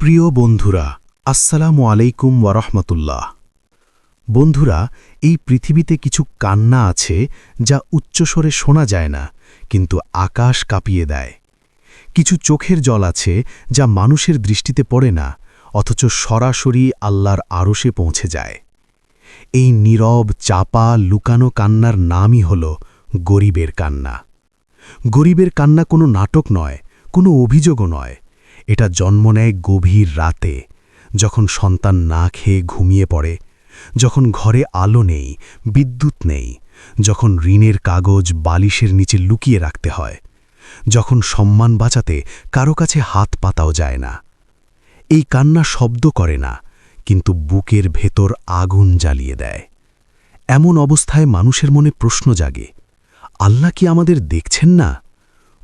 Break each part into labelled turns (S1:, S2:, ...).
S1: প্রিয় বন্ধুরা, আসসালামু আলাইকুম ওয়ারহমতুল্লাহ বন্ধুরা, এই পৃথিবীতে কিছু কান্না আছে যা উচ্চস্বরে শোনা যায় না, কিন্তু আকাশ কাঁপিয়ে দেয়। কিছু চোখের জল আছে যা মানুষের দৃষ্টিতে পড়ে না, অথচ সরাসরি আল্লাহর আড়সে পৌঁছে যায়। এই নীরব, চাপা, লুকানো কান্নার নামই হল গরিবের কান্না। গরিবের কান্না কোনো নাটক নয়, কোনো অভিযোগও নয় এটা জন্ম নেয় গভীর রাতে, যখন সন্তান না খেয়ে ঘুমিয়ে পড়ে, যখন ঘরে আলো নেই, বিদ্যুৎ নেই, যখন ঋণের কাগজ বালিশের নিচে লুকিয়ে রাখতে হয়, যখন সম্মান বাঁচাতে কারও কাছে হাত পাতাও যায় না। এই কান্না শব্দ করে না, কিন্তু বুকের ভেতর আগুন জ্বালিয়ে দেয়। এমন অবস্থায় মানুষের মনে প্রশ্ন জাগে, আল্লাহ কি আমাদের দেখছেন না?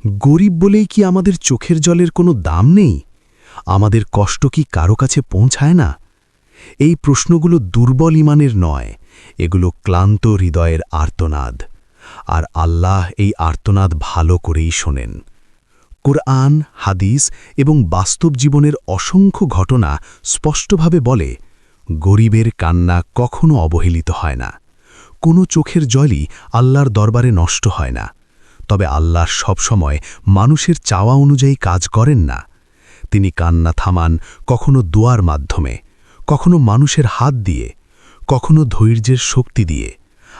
S1: গরিব বলেই কি আমাদের চোখের জলের কোনো দাম নেই? আমাদের কষ্ট কি কারও কাছে পৌঁছায় না? এই প্রশ্নগুলো দুর্বল ইমানের নয়, এগুলো ক্লান্ত হৃদয়ের আর্তনাদ, আর আল্লাহ এই আর্তনাদ ভালো করেই শোনেন। কোরআন, হাদিস এবং বাস্তব জীবনের অসংখ্য ঘটনা স্পষ্টভাবে বলে, গরিবের কান্না কখনো অবহেলিত হয় না। কোনো চোখের জলই আল্লাহর দরবারে নষ্ট হয় না। তবে আল্লাহ সবসময় মানুষের চাওয়া অনুযায়ী কাজ করেন না। তিনি কান্না থামান, কখনো দোয়ার মাধ্যমে, কখনো মানুষের হাত দিয়ে, কখনো ধৈর্যের শক্তি দিয়ে,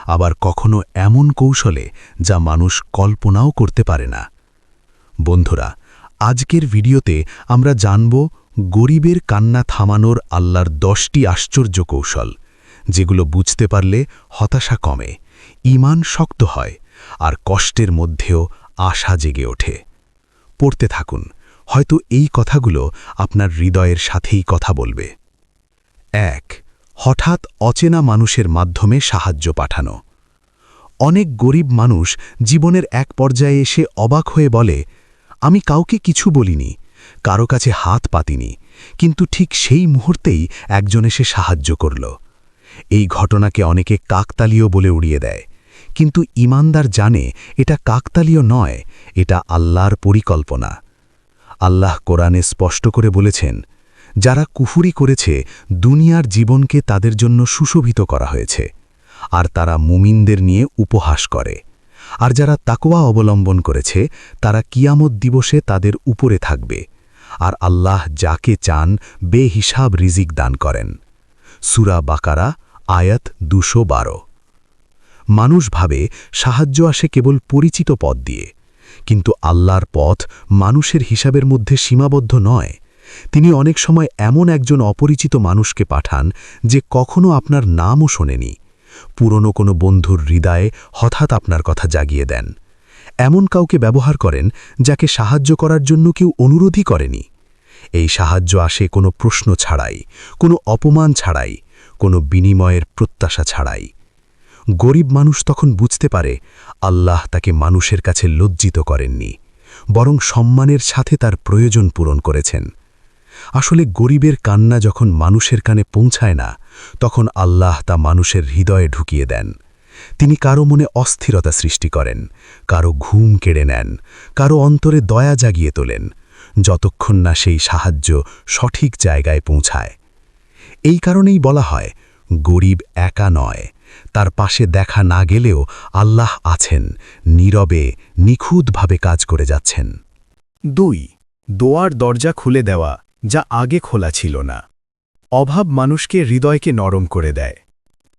S1: আবার কখনো এমন কৌশলে যা মানুষ কল্পনাও করতে পারে না। বন্ধুরা, আজকের ভিডিওতে আমরা জানব গরিবের কান্না থামানোর আল্লাহর দশটি আশ্চর্য কৌশল, যেগুলো বুঝতে পারলে হতাশা কমে ইমান শক্ত হয় আর কষ্টের মধ্যেও আশা জেগে ওঠে। পড়তে থাকুন, হয়তো এই কথাগুলো আপনার হৃদয়ের সাথেই কথা বলবে। এক, হঠাৎ অচেনা মানুষের মাধ্যমে সাহায্য পাঠানো। অনেক গরিব মানুষ জীবনের এক পর্যায়ে এসে অবাক হয়ে বলে, আমি কাউকে কিছু বলিনি, কারও কাছে হাত পাতিনি, কিন্তু ঠিক সেই মুহূর্তেই একজন এসে সাহায্য করল। এই ঘটনাকে অনেকে কাকতালীয় বলে উড়িয়ে দেয়। কিন্তু ইমানদার জানে এটা কাকতালীয় নয়, এটা আল্লাহর পরিকল্পনা। আল্লাহ কোরআনে স্পষ্ট করে বলেছেন, যারা কুফুরি করেছে, দুনিয়ার জীবনকে তাদের জন্য সুশোভিত করা হয়েছে, আর তারা মুমিনদের নিয়ে উপহাস করে। আর যারা তাকোয়া অবলম্বন করেছে, তারা কিয়ামত দিবসে তাদের উপরে থাকবে, আর আল্লাহ যাকে চান বেহিসাব রিজিক দান করেন। সুরা বাকারা, আয়াত দুশো বারো। মানুষ ভাবে সাহায্য আসে কেবল পরিচিত পথ দিয়ে। কিন্তু আল্লাহর পথ মানুষের হিসাবের মধ্যে সীমাবদ্ধ নয়। তিনি অনেক সময় এমন একজন অপরিচিত মানুষকে পাঠান যে কখনো আপনার নামও শোনেনি। পুরনো কোনো বন্ধুর হৃদয়ে হঠাৎ আপনার কথা জাগিয়ে দেন। এমন কাউকে ব্যবহার করেন যাকে সাহায্য করার জন্য কেউ অনুরোধই করেনি। এই সাহায্য আসে কোনো প্রশ্ন ছাড়াই, কোনো অপমান ছাড়াই, কোনো বিনিময়ের প্রত্যাশা ছাড়াই। গরিব মানুষ তখন বুঝতে পারে আল্লাহ তাকে মানুষের কাছে লজ্জিত করেননি, বরং সম্মানের সাথে তার প্রয়োজন পূরণ করেছেন। আসলে গরিবের কান্না যখন মানুষের কানে পৌঁছায় না, তখন আল্লাহ তা মানুষের হৃদয়ে ঢুকিয়ে দেন। তিনি কারও মনে অস্থিরতা সৃষ্টি করেন, কারও ঘুম কেড়ে নেন, কারও অন্তরে দয়া জাগিয়ে তোলেন, যতক্ষণ না সেই সাহায্য সঠিক জায়গায় পৌঁছায়। এই কারণেই বলা হয়, গরিব একা নয় তার পাশে দেখা না গেলেও আল্লাহ আছেন, নীরবে, নিখুঁতভাবে কাজ করে যাচ্ছেন।
S2: দুই, দোয়ার দরজা খুলে দেওয়া, যা আগে খোলা ছিল না। অভাব মানুষকে হৃদয়কে নরম করে দেয়।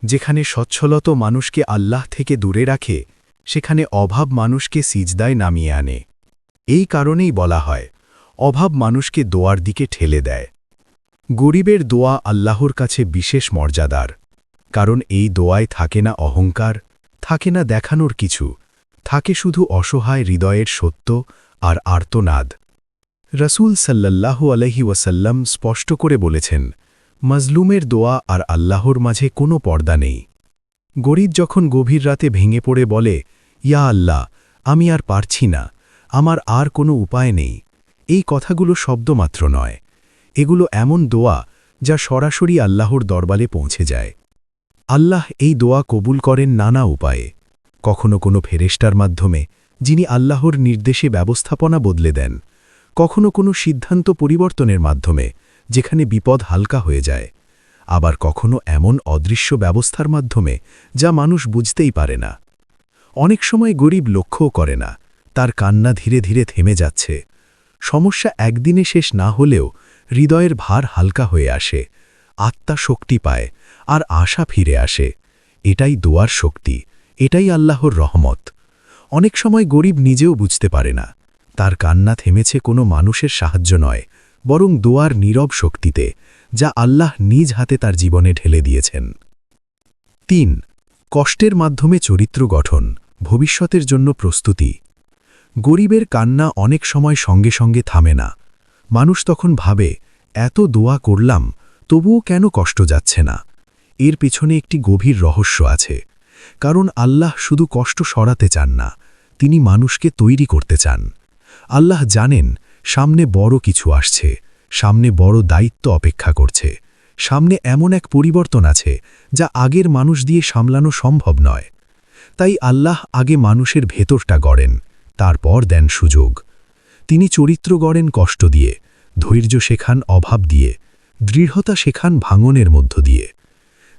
S2: যেখানে সচ্ছলত মানুষকে আল্লাহ থেকে দূরে রাখে, সেখানে অভাব মানুষকে সিজদায় নামিয়ে আনে। এই কারণেই বলা হয়, অভাব মানুষকে দোয়ার দিকে ঠেলে দেয়। গরিবের দোয়া আল্লাহর কাছে বিশেষ মর্যাদার। কারণ এই দোয়ায় থাকে না অহংকার, থাকে না দেখানোর কিছু, থাকে শুধু অসহায় হৃদয়ের সত্য আর আর্তনাদ। রসুল সাল্লাল্লাহু আলহি ওয়াসাল্লাম স্পষ্ট করে বলেছেন, মজলুমের দোয়া আর আল্লাহর মাঝে কোনো পর্দা নেই। গরিব যখন গভীর রাতে ভেঙে পড়ে বলে, ইয়া আল্লাহ, আমি আর পারছি না, আমার আর কোনো উপায় নেই। এই কথাগুলো শব্দমাত্র নয়। এগুলো এমন দোয়া যা সরাসরি আল্লাহর দরবারে পৌঁছে যায়। আল্লাহ এই দোয়া কবুল করেন নানা উপায়ে। কখনো কোনো ফেরেস্টার মাধ্যমে, যিনি আল্লাহর নির্দেশে ব্যবস্থাপনা বদলে দেন। কখনো কোনো সিদ্ধান্ত পরিবর্তনের মাধ্যমে, যেখানে বিপদ হালকা হয়ে যায়। আবার কখনো এমন অদৃশ্য ব্যবস্থার মাধ্যমে, যা মানুষ বুঝতেই পারে না। অনেক সময় গরিব লক্ষ্যও করে না, তার কান্না ধীরে ধীরে থেমে যাচ্ছে। সমস্যা একদিনে শেষ না হলেও, হৃদয়ের ভার হালকা হয়ে আসে। আত্মা শক্তি পায় আর আশা ফিরে আসে। এটাই দোয়ার শক্তি, এটাই আল্লাহর রহমত। অনেক সময় গরিব নিজেও বুঝতে পারে না। তার কান্না থেমেছে কোনো মানুষের সাহায্য নয়, বরং দোয়ার নীরব শক্তিতে, যা আল্লাহ নিজ হাতে তার জীবনে ঢেলে দিয়েছেন। তিন, কষ্টের মাধ্যমে চরিত্র গঠন, ভবিষ্যতের জন্য প্রস্তুতি। গরিবের কান্না অনেক সময় সঙ্গে সঙ্গে থামে না। মানুষ তখন ভাবে, এত দোয়া করলাম, তবুও কেন কষ্ট যাচ্ছে না? এর পিছনে একটি গভীর রহস্য আছে। কারণ আল্লাহ শুধু কষ্ট সরাতে চান না, তিনি মানুষকে তৈরি করতে চান। আল্লাহ জানেন, সামনে বড় কিছু আসছে, সামনে বড় দায়িত্ব অপেক্ষা করছে, সামনে এমন এক পরিবর্তন আছে, যা আগের মানুষ দিয়ে সামলানো সম্ভব নয়। তাই আল্লাহ আগে মানুষের ভেতরটা গড়েন, তারপর দেন সুযোগ। তিনি চরিত্র গড়েন কষ্ট দিয়ে, ধৈর্য শেখান অভাব দিয়ে, দৃঢ়তা শেখান ভাঙনের মধ্য দিয়ে।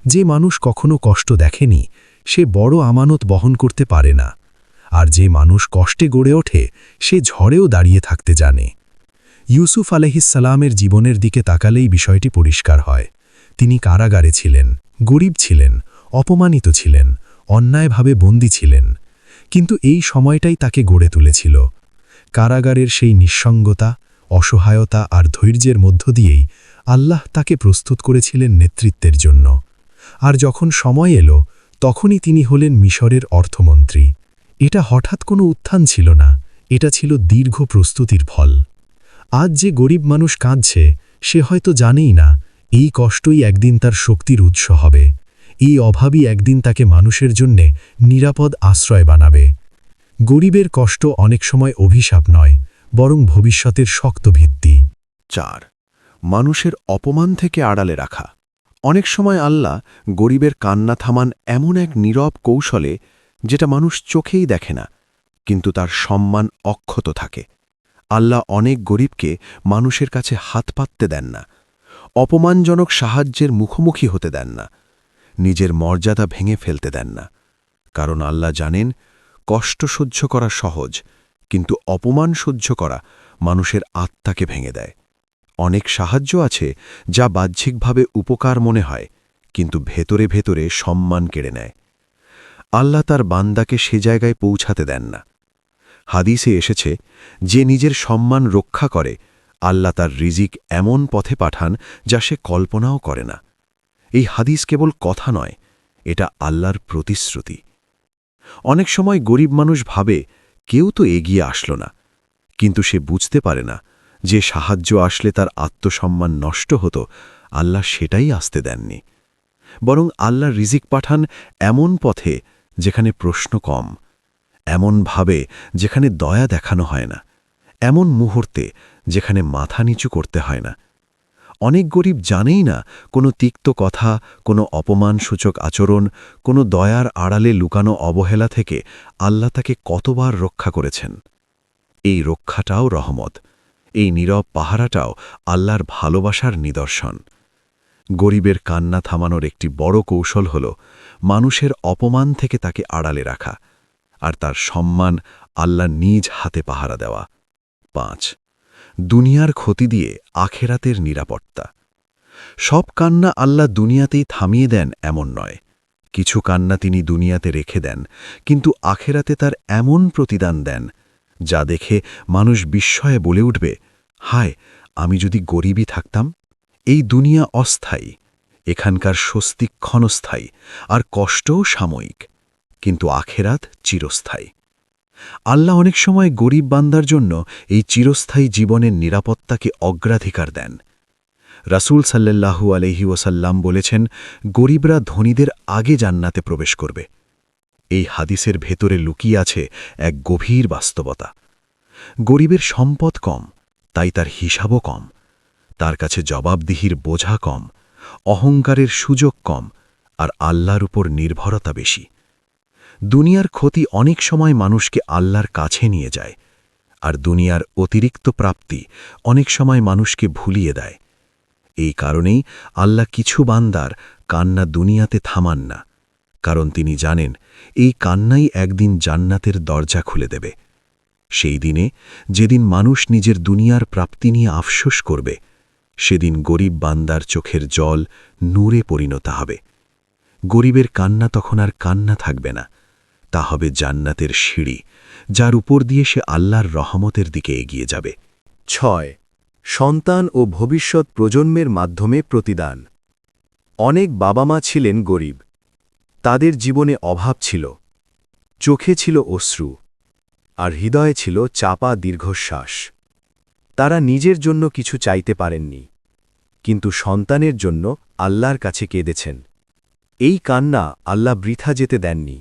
S2: যে মানুষ কখনো কষ্ট দেখেনি, সে বড় আমানত বহন করতে পারে না। আর যে মানুষ কষ্টে গড়ে ওঠে, সে ঝড়েও দাঁড়িয়ে থাকতে জানে। ইউসুফ আলহিসালামের জীবনের দিকে তাকালেই বিষয়টি পরিষ্কার হয়। তিনি কারাগারে ছিলেন, গরিব ছিলেন, অপমানিত ছিলেন, অন্যায়ভাবে বন্দী ছিলেন। কিন্তু এই সময়টাই তাকে গড়ে তুলেছিল। কারাগারের সেই নিঃসঙ্গতা, অসহায়তা আর ধৈর্যের মধ্য দিয়েই আল্লাহ তাকে প্রস্তুত করেছিলেন নেতৃত্বের জন্য। আর যখন সময় এলো, তখনই তিনি হলেন মিশরের অর্থমন্ত্রী। এটা হঠাৎ কোনো উত্থান ছিল না, এটা ছিল দীর্ঘ প্রস্তুতির ফল। আজ যে গরিব মানুষ কাঁদছে, সে হয়তো জানেই না, এই কষ্টই একদিন তার শক্তির উৎস হবে। এই অভাবই একদিন তাকে মানুষের জন্যে নিরাপদ আশ্রয় বানাবে। গরিবের কষ্ট অনেক সময় অভিশাপ নয়, বরং ভবিষ্যতের শক্ত ভিত্তি।
S3: চার, মানুষের অপমান থেকে আড়ালে রাখা। অনেক সময় আল্লাহ গরিবের কান্না থামান এমন এক নীরব কৌশলে যেটা মানুষ চোখেই দেখে না, কিন্তু তার সম্মান অক্ষত থাকে। আল্লাহ অনেক গরিবকে মানুষের কাছে হাত পাততে দেন না, অপমানজনক সাহায্যের মুখোমুখি হতে দেন না, নিজের মর্যাদা ভেঙে ফেলতে দেন না। কারণ আল্লাহ জানেন, কষ্ট সহ্য করা সহজ, কিন্তু অপমান সহ্য করা মানুষের আত্মাকে ভেঙে দেয়। অনেক সাহায্য আছে যা বাহ্যিকভাবে উপকার মনে হয়, কিন্তু ভেতরে ভেতরে সম্মান কেড়ে নেয়। আল্লাহ তার বান্দাকে সে জায়গায় পৌঁছাতে দেন না। হাদিসে এসেছে, যে নিজের সম্মান রক্ষা করে, আল্লাহ তার রিজিক এমন পথে পাঠান যা সে কল্পনাও করে না। এই হাদিস কেবল কথা নয়, এটা আল্লাহর প্রতিশ্রুতি। অনেক সময় গরিব মানুষ ভাবে, কেউ তো এগিয়ে আসলো না, কিন্তু সে বুঝতে পারে না যে সাহায্য আসলে তার আত্মসম্মান নষ্ট হতো, আল্লাহ সেটাই আসতে দেননি। বরং আল্লাহ রিজিক পাঠান এমন পথে যেখানে প্রশ্ন কম এমনভাবে যেখানে দয়া দেখানো হয় না, এমন মুহূর্তে যেখানে মাথা নিচু করতে হয় না। অনেক গরিব জানেই না কোনো তিক্ত কথা, কোনো অপমানসূচক আচরণ, কোনো দয়ার আড়ালে লুকানো অবহেলা থেকে আল্লাহ তাকে কতবার রক্ষা করেছেন। এই রক্ষাটাও রহমত। এই নীরব পাহারাটাও আল্লাহর ভালোবাসার নিদর্শন। গরিবের কান্না থামানোর একটি বড় কৌশল হল মানুষের অপমান থেকে তাকে আড়ালে রাখা আর তার সম্মান আল্লাহ নিজ হাতে পাহারা দেওয়া। পাঁচ, দুনিয়ার ক্ষতি দিয়ে আখেরাতের নিরাপত্তা। সব কান্না আল্লাহ দুনিয়াতেই থামিয়ে দেন এমন নয়। কিছু কান্না তিনি দুনিয়াতে রেখে দেন, কিন্তু আখেরাতে তার এমন প্রতিদান দেন যা দেখে মানুষ বিস্ময়ে বলে উঠবে, হায়, আমি যদি গরিবই থাকতাম? এই দুনিয়া অস্থায়ী, এখানকার স্বস্তি ক্ষণস্থায়ী, আর কষ্টও সাময়িক, কিন্তু আখেরাত চিরস্থায়ী। আল্লাহ অনেক সময় গরিব বান্দার জন্য এই চিরস্থায়ী জীবনের নিরাপত্তাকে অগ্রাধিকার দেন। রাসূল সাল্লাল্লাহু আলহি ওসাল্লাম বলেছেন, গরিবরা ধনীদের আগে জান্নাতে প্রবেশ করবে। এই হাদিসের ভেতরে লুকিয়ে আছে এক গভীর বাস্তবতা। গরিবের সম্পদ কম, তাই তার হিসাবও কম, তার কাছে জবাবদিহির বোঝা কম, অহংকারের সুযোগ কম, আর আল্লাহর উপর নির্ভরতা বেশি। দুনিয়ার ক্ষতি অনেক সময় মানুষকে আল্লাহর কাছে নিয়ে যায়, আর দুনিয়ার অতিরিক্ত প্রাপ্তি অনেক সময় মানুষকে ভুলিয়ে দেয়। এই কারণেই আল্লাহ কিছু বান্দার কান্না দুনিয়াতে থামান না। কারণ তিনি জানেন, এই কান্নাই একদিন জান্নাতের দরজা খুলে দেবে। সেই দিনে যেদিন মানুষ নিজের দুনিয়ার প্রাপ্তি নিয়ে আফসোস করবে, সেদিন গরিব বান্দার চোখের জল নূরে পরিণত হবে। গরিবের কান্না তখন আর কান্না থাকবে না। তা হবে জান্নাতের সিঁড়ি, যার উপর দিয়ে সে আল্লাহর রহমতের দিকে এগিয়ে যাবে।
S2: ছয়, সন্তান ও ভবিষ্যৎ প্রজন্মের মাধ্যমে প্রতিদান। অনেক বাবা মা ছিলেন গরিব তাদের জীবনে অভাব ছিল। চোখে ছিল অশ্রু, আর হৃদয়ে ছিল চাপা দীর্ঘশ্বাস। তারা নিজের জন্য কিছু চাইতে পারেননি, কিন্তু সন্তানের জন্য আল্লাহর কাছে কেঁদেছেন। এই কান্না আল্লাহ বৃথা যেতে দেননি।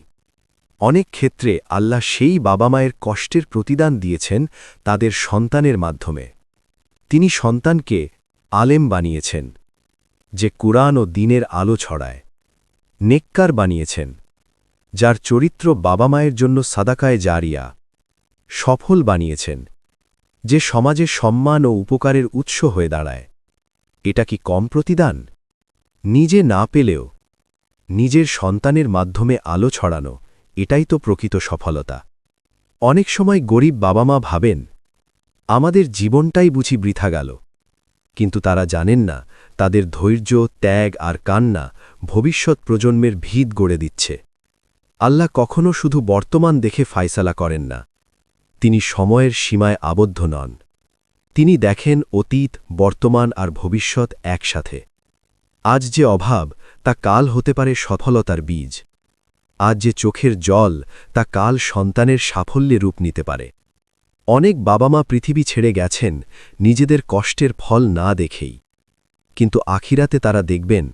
S2: অনেক ক্ষেত্রে আল্লাহ সেই বাবা মায়ের কষ্টের প্রতিদান দিয়েছেন তাদের সন্তানের মাধ্যমে। তিনি সন্তানকে আলেম বানিয়েছেন, যে কুরআন ও দিনের আলো ছড়ায়। নেককার বানিয়েছেন, যার চরিত্র বাবা মায়ের জন্য সাদাকায় জারিয়া সফল বানিয়েছেন, যে সমাজে সম্মান ও উপকারের উৎস হয়ে দাঁড়ায়। এটা কি কম প্রতিদান? নিজে না পেলেও নিজের সন্তানের মাধ্যমে আলো ছড়ানো, এটাই তো প্রকৃত সফলতা। অনেক সময় গরিব বাবা মা ভাবেন, আমাদের জীবনটাই বুঝি বৃথা গেল। কিন্তু তারা জানেন না, তাদের ধৈর্য, ত্যাগ আর কান্না ভবিষ্যৎ প্রজন্মের ভিত গড়ে দিচ্ছে। আল্লাহ কখনো শুধু বর্তমান দেখে ফায়সালা করেন না, তিনি সময়ের সীমায় আবদ্ধ নন। তিনি দেখেন অতীত, বর্তমান আর ভবিষ্যৎ একসাথে। আজ যে অভাব, তা কাল হতে পারে সফলতার বীজ। আজ যে চোখের জল, তা কাল সন্তানের সাফল্যে রূপ নিতে পারে। অনেক বাবা মা পৃথিবী ছেড়ে গেছেন, নিজেদের কষ্টের ফল না দেখেই। কিন্তু আখিরাতে তারা দেখবেন,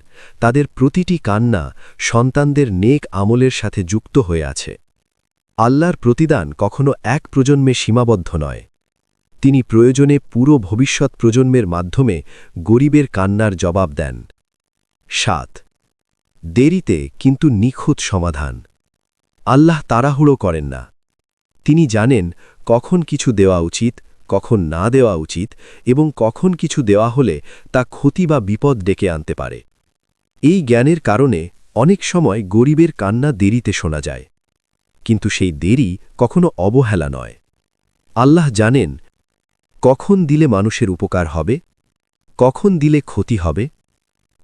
S2: তাদের প্রতিটি কান্না সন্তানদের নেক আমলের সাথে যুক্ত হয়ে আছে। আল্লাহর প্রতিদান কখনো এক প্রজন্মে সীমাবদ্ধ নয়। তিনি প্রয়োজনে পুরো ভবিষ্যৎ প্রজন্মের মাধ্যমে গরিবের কান্নার জবাব দেন। সাত, দেরিতে কিন্তু নিখুঁত সমাধান। আল্লাহ তাড়াহুড়ো করেন না। তিনি জানেন কখন কিছু দেওয়া উচিত, কখন না দেওয়া উচিত এবং কখন কিছু দেওয়া হলে তা ক্ষতি বা বিপদ ডেকে আনতে পারে। এই জ্ঞানের কারণে অনেক সময় গরিবের কান্না দেরিতে শোনা যায়। কিন্তু সেই দেরি কখনো অবহেলা নয়। আল্লাহ জানেন কখন দিলে মানুষের উপকার হবে, কখন দিলে ক্ষতি হবে,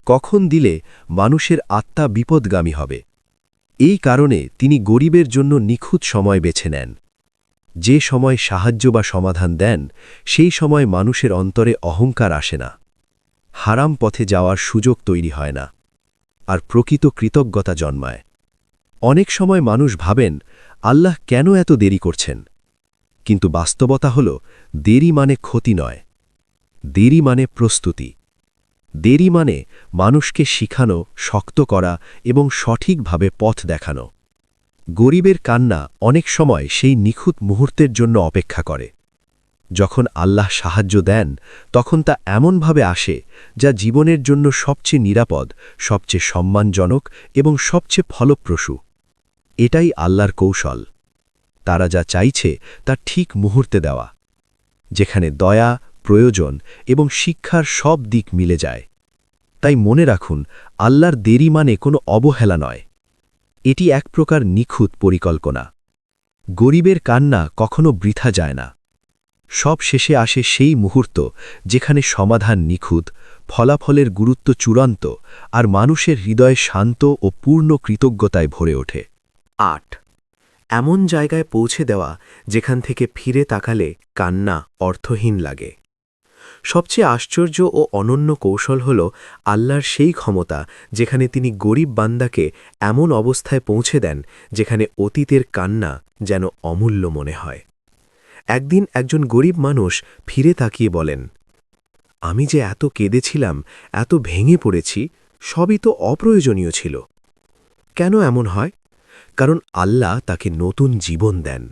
S2: কখন দিলে মানুষের আত্মা বিপদগামী হবে। এই কারণে তিনি গরিবের জন্য নিখুঁত সময় বেছে নেন। যে সময় সাহায্য বা সমাধান দেন, সেই সময় মানুষের অন্তরে অহংকার আসে না। হারাম পথে যাওয়ার সুযোগ তৈরি হয় না, আর প্রকৃত কৃতজ্ঞতা জন্মায়। অনেক সময় মানুষ ভাবেন, আল্লাহ কেন এত দেরি করছেন? কিন্তু বাস্তবতা হল, দেরি মানে ক্ষতি নয়। দেরি মানে প্রস্তুতি। দেরি মানে মানুষকে শিখানো, শক্ত করা এবং সঠিকভাবে পথ দেখানো। গরিবের কান্না অনেক সময় সেই নিখুঁত মুহূর্তের জন্য অপেক্ষা করে। যখন আল্লাহ সাহায্য দেন, তখন তা এমনভাবে আসে যা জীবনের জন্য সবচেয়ে নিরাপদ, সবচেয়ে সম্মানজনক এবং সবচেয়ে ফলপ্রসূ। এটাই আল্লাহর কৌশল। তারা যা চাইছে তা ঠিক মুহূর্তে দেওয়া, যেখানে দয়া, প্রয়োজন এবং শিক্ষার সব দিক মিলে যায়। তাই মনে রাখুন, আল্লাহর দেরি মানে কোনো অবহেলা নয়। এটি এক প্রকার নিখুঁত পরিকল্পনা। গরিবের কান্না কখনো বৃথা যায় না। সব শেষে আসে সেই মুহূর্ত যেখানে সমাধান নিখুঁত, ফলাফলের গুরুত্ব চূড়ান্ত আর মানুষের হৃদয় শান্ত ও পূর্ণ কৃতজ্ঞতায় ভরে ওঠে। আট। এমন জায়গায় পৌঁছে দেওয়া যেখান থেকে ফিরে তাকালে কান্না অর্থহীন লাগে। সবচেয়ে আশ্চর্য ও অনন্য কৌশল হল আল্লাহর সেই ক্ষমতা যেখানে তিনি গরিব বান্দাকে এমন অবস্থায় পৌঁছে দেন যেখানে অতীতের কান্না যেন অমূল্য মনে হয়। একদিন একজন গরিব মানুষ ফিরে তাকিয়ে বলেন, আমি যে এত কেঁদেছিলাম, এত ভেঙে পড়েছি, সবই তো অপ্রয়োজনীয় ছিল। কেন এমন হয়? কারণ আল্লাহ তাকে নতুন জীবন দেন,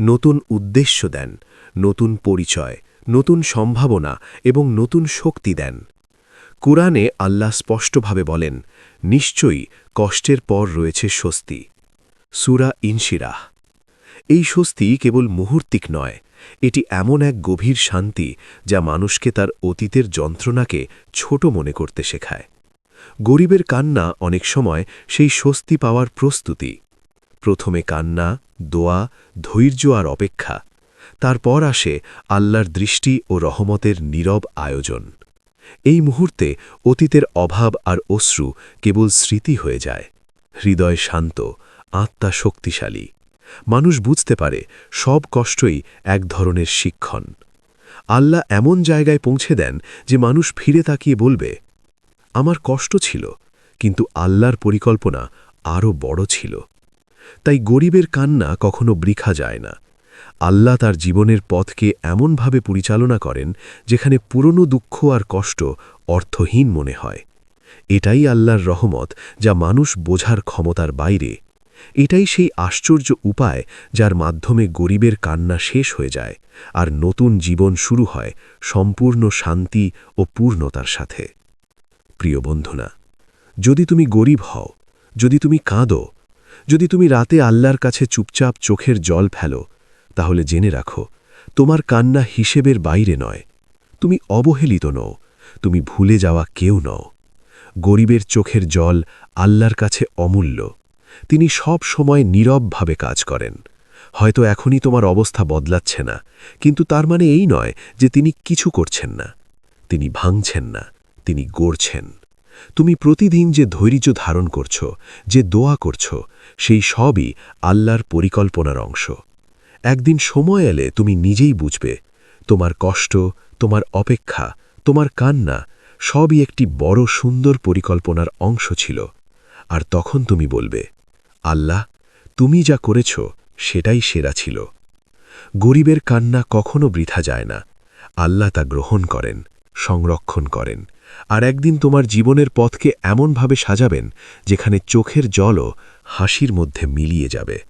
S2: নতুন উদ্দেশ্য দেন, নতুন পরিচয় নতুন সম্ভাবনা এবং নতুন শক্তি দেন। কুরআনে আল্লাহ স্পষ্টভাবে বলেন, নিশ্চয়ই কষ্টের পর রয়েছে স্বস্তি। সুরা ইনশিরাহ। এই স্বস্তি কেবল মুহূর্তিক নয়,
S3: এটি এমন এক গভীর শান্তি যা মানুষকে তার অতীতের যন্ত্রণাকে ছোট মনে করতে শেখায়। গরিবের কান্না অনেক সময় সেই স্বস্তি পাওয়ার প্রস্তুতি। প্রথমে কান্না, দোয়া, ধৈর্য আর অপেক্ষা তারপর আসে আল্লাহর দৃষ্টি ও রহমতের নীরব আয়োজন। এই মুহূর্তে অতীতের অভাব আর অশ্রু কেবল স্মৃতি হয়ে যায়। হৃদয় শান্ত, আত্মা শক্তিশালী। মানুষ বুঝতে পারে সব কষ্টই এক ধরনের শিক্ষণ। আল্লাহ এমন জায়গায় পৌঁছে দেন যে মানুষ ফিরে তাকিয়ে বলবে, আমার কষ্ট ছিল, কিন্তু আল্লাহর পরিকল্পনা আরও বড় ছিল। তাই গরিবের কান্না কখনো বৃখা যায় না। আল্লাহ তার জীবনের পথকে এমনভাবে পরিচালনা করেন যেখানে পুরনো দুঃখ আর কষ্ট অর্থহীন মনে হয়। এটাই আল্লাহর রহমত যা মানুষ বোঝার ক্ষমতার বাইরে। এটাই সেই আশ্চর্য উপায় যার মাধ্যমে গরিবের কান্না শেষ হয়ে যায় আর নতুন জীবন শুরু হয় সম্পূর্ণ শান্তি ও পূর্ণতার সাথে। প্রিয় বন্ধুনা যদি তুমি গরিব হও, যদি তুমি কাঁদো, যদি তুমি রাতে আল্লাহর কাছে চুপচাপ চোখের জল ফেলো তাহলে জেনে রাখো, তোমার কান্না হিসেবের বাইরে নয়। তুমি অবহেলিত নও, তুমি ভুলে যাওয়া কেউ নও। গরিবের চোখের জল আল্লাহর কাছে অমূল্য। তিনি সব সময় নীরবভাবে কাজ করেন। হয়তো এখনই তোমার অবস্থা বদলাচ্ছে না, কিন্তু তার মানে এই নয় যে তিনি কিছু করছেন না। তিনি ভাঙছেন না, তিনি গড়ছেন। তুমি প্রতিদিন যে ধৈর্য ধারণ করছ, যে দোয়া করছ, সেই সবই আল্লাহর পরিকল্পনার অংশ। একদিন সময় এলে তুমি নিজেই বুঝবে। তোমার কষ্ট, তোমার অপেক্ষা, তোমার কান্না সবই একটি বড় সুন্দর পরিকল্পনার অংশ ছিল। আর তখন তুমি বলবে, আল্লাহ, তুমি যা করেছ, সেটাই সেরা ছিল। গরিবের কান্না কখনো বৃথা যায় না। আল্লাহ তা গ্রহণ করেন, সংরক্ষণ করেন। আর একদিন তোমার জীবনের পথকে এমনভাবে সাজাবেন, যেখানে চোখের জলও হাসির মধ্যে মিলিয়ে যাবে।